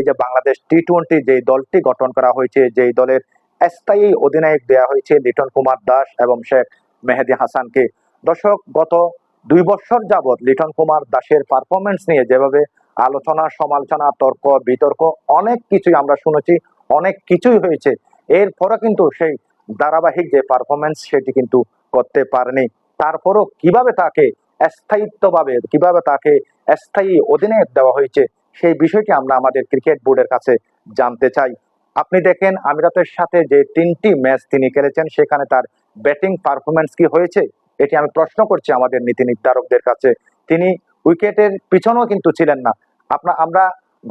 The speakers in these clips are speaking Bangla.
এই যে বাংলাদেশ টি টোয়েন্টি যে দলটি গঠন করা হয়েছে, যেই দলের স্থায়ী অধিনায়ক দেয়া হয়েছে লিটন কুমার দাস এবং শেখ মেহেদি হাসানকে। দর্শক, গত দুই বছর যাবৎ লিটন কুমার দাসের পারফরমেন্স নিয়ে যেভাবে আলোচনা, সমালোচনা, তর্ক, বিতর্ক অনেক কিছুই আমরা শুনেছি, অনেক কিছুই হয়েছে। এরপরও কিন্তু সেই ধারাবাহিক যে পারফরমেন্স সেটি কিন্তু করতে পারেনি। তারপরও কীভাবে তাকে স্থায়িত্বভাবে, কীভাবে তাকে স্থায়ী অধিনায়ক দেওয়া হয়েছে সেই বিষয়টি আমরা আমাদের ক্রিকেট বোর্ডের কাছে জানতে চাই। আপনি দেখেন, আমিরাতের সাথে যে তিনটি ম্যাচ তিনি খেলেছেন, সেখানে তার ব্যাটিং পারফরমেন্স কি হয়েছে? এটি আমি প্রশ্ন করছি আমাদের নীতি নির্ধারকদের কাছে। তিনি উইকেটের পিছনেও কিন্তু ছিলেন না। আপনার আমরা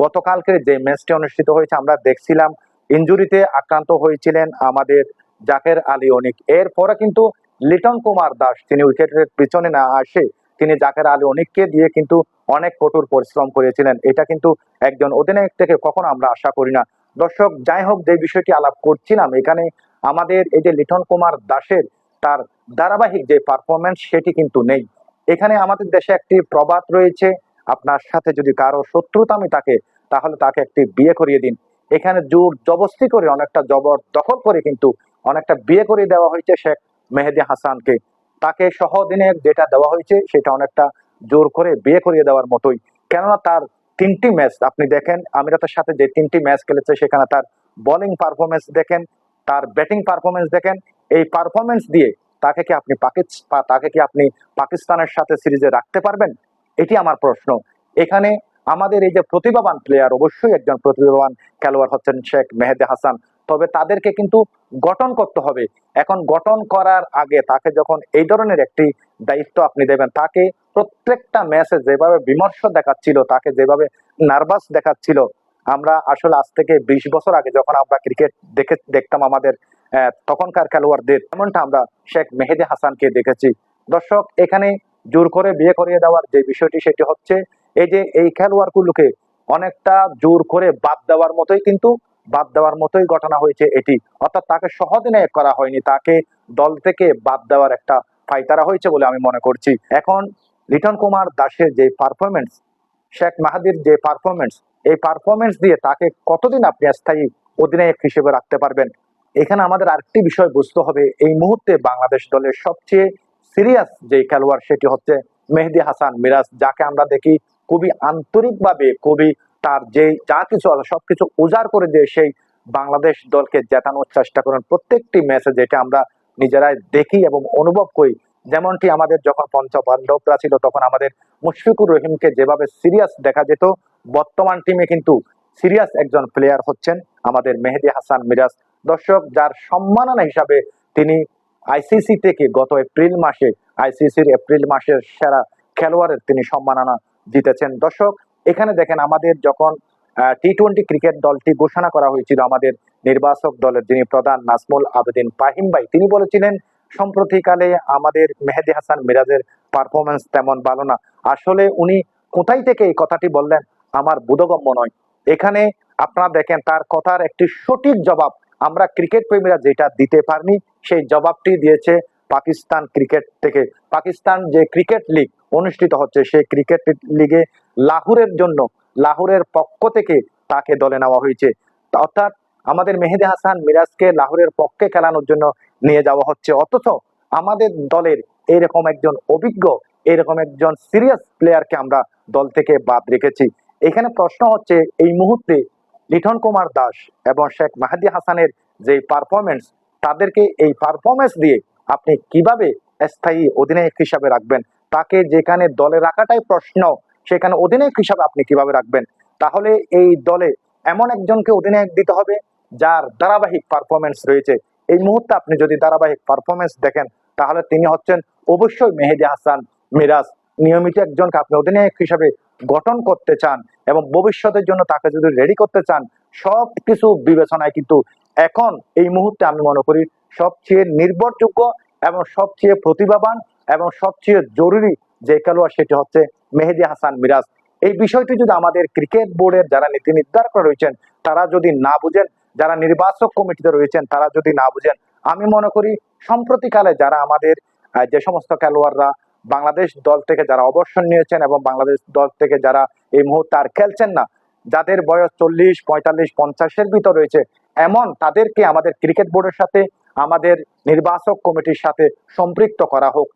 গতকালকে যে ম্যাচটি অনুষ্ঠিত হয়েছে, আমরা দেখছিলাম ইঞ্জুরিতে আক্রান্ত হয়েছিলেন আমাদের জাকের আলী অনিক। এরপরে কিন্তু লিটন কুমার দাস, তিনি উইকেটের পিছনে না আসে তিনি জাকের আলী অনেককে দিয়ে কিন্তু অনেক কঠোর পরিশ্রম করেছিলেন। এটা কিন্তু একজন অধিনায়ক থেকে কখনো আমরা আশা করি না। দর্শক, যাই হোক, যে বিষয়টি আলাপ করছিলাম, এখানে আমাদের এই যে লিটন কুমার দাসের তার ধারাবাহিক যে পারফরমেন্স সেটি কিন্তু নেই। এখানে আমাদের দেশে একটি প্রবাদ রয়েছে। আপনার সাথে যদি কারও শত্রুতামি থাকে তাহলে তাকে একটি বিয়ে করিয়ে দিন। এখানে জোর জবস্তি করে অনেকটা জবর দখল করে কিন্তু অনেকটা বিয়ে করে দেওয়া হয়েছে শেখ মেহেদি হাসানকে। তাকে সহ অধিনায়ক যেটা দেওয়া হয়েছে সেটা অনেকটা জোর করে বিয়ে করিয়ে দেওয়ার মতোই। কেননা তার তিনটি ম্যাচ, আপনি দেখেন আমিরাতের সাথে যে তিনটি ম্যাচ খেলেছে, সেখানে তার বোলিং পারফরমেন্স দেখেন, তার ব্যাটিং পারফরমেন্স দেখেন, এই পারফরমেন্স দিয়ে তাকে কি আপনি তাকে কি আপনি পাকিস্তানের সাথে সিরিজে রাখতে পারবেন? এটি আমার প্রশ্ন। এখানে আমাদের এই যে প্রতিভাবান প্লেয়ার অবশ্যই একজন প্রতিভাবান খেলোয়াড় হচ্ছেন শেখ মেহেদি হাসান। তবে তাদেরকে কিন্তু গঠন করতে হবে। এখন গঠন করার আগে তাকে যখন এই ধরনের একটি দায়িত্ব আপনি দেবেন, তাকে প্রত্যেকটা ম্যাচে যেভাবে বিমর্ষ দেখাচ্ছিল, তাকে যেভাবে নার্ভাস দেখাচ্ছিল, আমরা আসলে আজ থেকে বিশ বছর আগে যখন আমরা ক্রিকেট দেখে, দেখতাম আমাদের তখনকার খেলোয়াড়দের, এমনটা আমরা শেখ মেহেদি হাসানকে দেখেছি। দর্শক, এখানে জোর করে বিয়ে করিয়ে দেওয়ার যে বিষয়টি, সেটি হচ্ছে এই যে এই খেলোয়াড়গুলোকে অনেকটা জোর করে বাদ দেওয়ার মতোই কিন্তু বাদ দেওয়ার মতোই ঘটনা হয়েছে এটি। অর্থাৎ তাকে সহদিনায়ক করা হয়নি। তাকে দল থেকে বাদ দেওয়ার একটা ফাইতারা হয়েছে বলে আমি মনে করছি। এখন লিটন কুমার দাসের যে পারফরমেন্স শেখ মাহাদির যে পারফরমেন্স এই পারফরমেন্স দিয়ে তাকে কতদিন আপনি স্থায়ী অধিনায়ক হিসেবে রাখতে পারবেন? এখানে আমাদের আরেকটি বিষয় বুঝতে হবে। এই মুহূর্তে বাংলাদেশ দলের সবচেয়ে সিরিয়াস যে খেলোয়াড় সেটি হচ্ছে মেহেদি হাসান মিরাজ, যাকে আমরা দেখি খুবই আন্তরিকভাবে, খুবই তার যে যা কিছু আছে, সবকিছু উজাড় করে দিয়ে সেই বাংলাদেশ দলকে জেতানোর চেষ্টা করেন। প্রত্যেকটি ম্যাচে যেটা আমরা নিজেরাই দেখি এবং অনুভব করি, যেমনটি আমাদের যখন পঞ্চ পাণ্ডবরা ছিল, তখন আমাদের মুশফিকুর রহিমকে যেভাবে সিরিয়াস দেখা যেত, বর্তমান টিমে কিন্তু সিরিয়াস একজন প্লেয়ার হচ্ছেন আমাদের মেহেদি হাসান মিরাজ। দর্শক, যার সম্মাননা হিসাবে তিনি আইসিসি থেকে গত এপ্রিল মাসে আইসিসির এপ্রিল মাসের সেরা খেলোয়াড়ের তিনি সম্মাননা জিতেছেন। দর্শক এখানে দেখেন আমাদের যখন টি টোয়েন্টি ক্রিকেট দলটি ঘোষণা করা হয়েছিল, আমাদের নির্বাচক দলের যিনি প্রধান নাজমুল আবেদিন পাহিম ভাই, তিনি বলেছিলেন, সম্প্রতিকালে আমাদের মেহেদি হাসান মিরাজের পারফরমেন্স তেমন ভালো না। আসলে উনি কোথায় থেকে এই কথাটি বললেন, আমার বোধগম্য নয়। এখানে আপনারা দেখেন, তার কথার একটি সঠিক জবাব, আমরা ক্রিকেট প্রেমীরা যেটা দিতে পারিনি, সেই জবাবটি দিয়েছে পাকিস্তান ক্রিকেট থেকে। পাকিস্তান যে ক্রিকেট লিগ অনুষ্ঠিত হচ্ছে, সেই ক্রিকেট লিগে লাহোরের জন্য, লাহোরের পক্ষ থেকে তাকে দলে নেওয়া হয়েছে। অর্থাৎ আমাদের মেহেদি হাসান মিরাজকে লাহোরের পক্ষে খেলানোর জন্য নিয়ে যাওয়া হচ্ছে। অথচ আমাদের দলের এরকম একজন অভিজ্ঞ এরকম একজন সিরিয়াস প্লেয়ারকে আমরা দল থেকে বাদ রেখেছি। এখানে প্রশ্ন হচ্ছে, এই মুহূর্তে লিটন কুমার দাস এবং শেখ মাহাদি হাসানের যে পারফরমেন্স তাদেরকে এই পারফরমেন্স দিয়ে আপনি কীভাবে স্থায়ী অধিনায়ক হিসাবে রাখবেন? তাকে যেখানে দলে রাখাটাই প্রশ্ন সেখানে অধিনায়ক হিসাবে আপনি কীভাবে রাখবেন? তাহলে এই দলে এমন একজনকে অধিনায়ক দিতে হবে যার ধারাবাহিক পারফরমেন্স রয়েছে। এই মুহূর্তে আপনি যদি ধারাবাহিক পারফরমেন্স দেখেন, তাহলে তিনি হচ্ছেন অবশ্যই মেহেদি হাসান মিরাজ। নিয়মিত একজনকে আপনি অধিনায়ক হিসাবে গঠন করতে চান এবং ভবিষ্যতের জন্য তাকে যদি রেডি করতে চান সব কিছু বিবেচনায় কিন্তু এখন এই মুহূর্তে আমি মনে করি সবচেয়ে নির্ভরযোগ্য এবং সবচেয়ে প্রতিভাবান এবং সবচেয়ে জরুরি যে খেলোয়াড়, সেটি হচ্ছে মেহেদি হাসান মিরাজ। এই বিষয়টি যদি আমাদের ক্রিকেট বোর্ডের যারা নীতি নির্ধারক রয়েছেন, তারা যদি না বুঝেন, যারা নির্বাচক কমিটিতে রয়েছেন, তারা যদি না বুঝেন, আমি মনে করি সম্প্রতিকালে যারা আমাদের যে সমস্ত খেলোয়াড়রা বাংলাদেশ দল থেকে যারা অবসর নিয়েছেন এবং বাংলাদেশ দল থেকে যারা এই মুহূর্তে আর খেলছেন না, যাদের বয়স চল্লিশ, পঁয়তাল্লিশ, পঞ্চাশের ভিতর রয়েছে, এমন তাদেরকে আমাদের ক্রিকেট বোর্ডের সাথে, আমাদের নির্বাচক কমিটির সাথে সম্পৃক্ত করা হোক।